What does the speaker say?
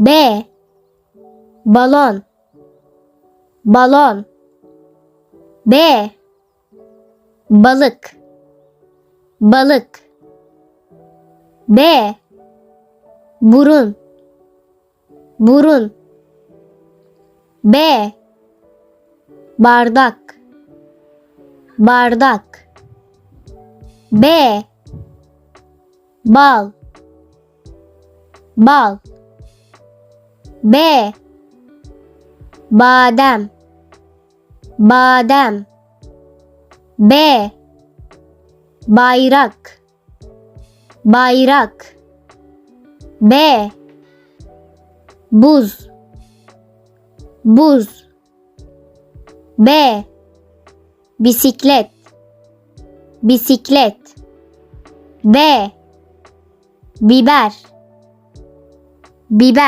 B. Balon. Balon. B. Balık. Balık. B. Burun. Burun. B. Bardak. Bardak. B. Bal. Bal B. Badem. Badem. B. Bayrak. Bayrak. B. Buz. Buz. B. Bisiklet. Bisiklet. B biber. Biber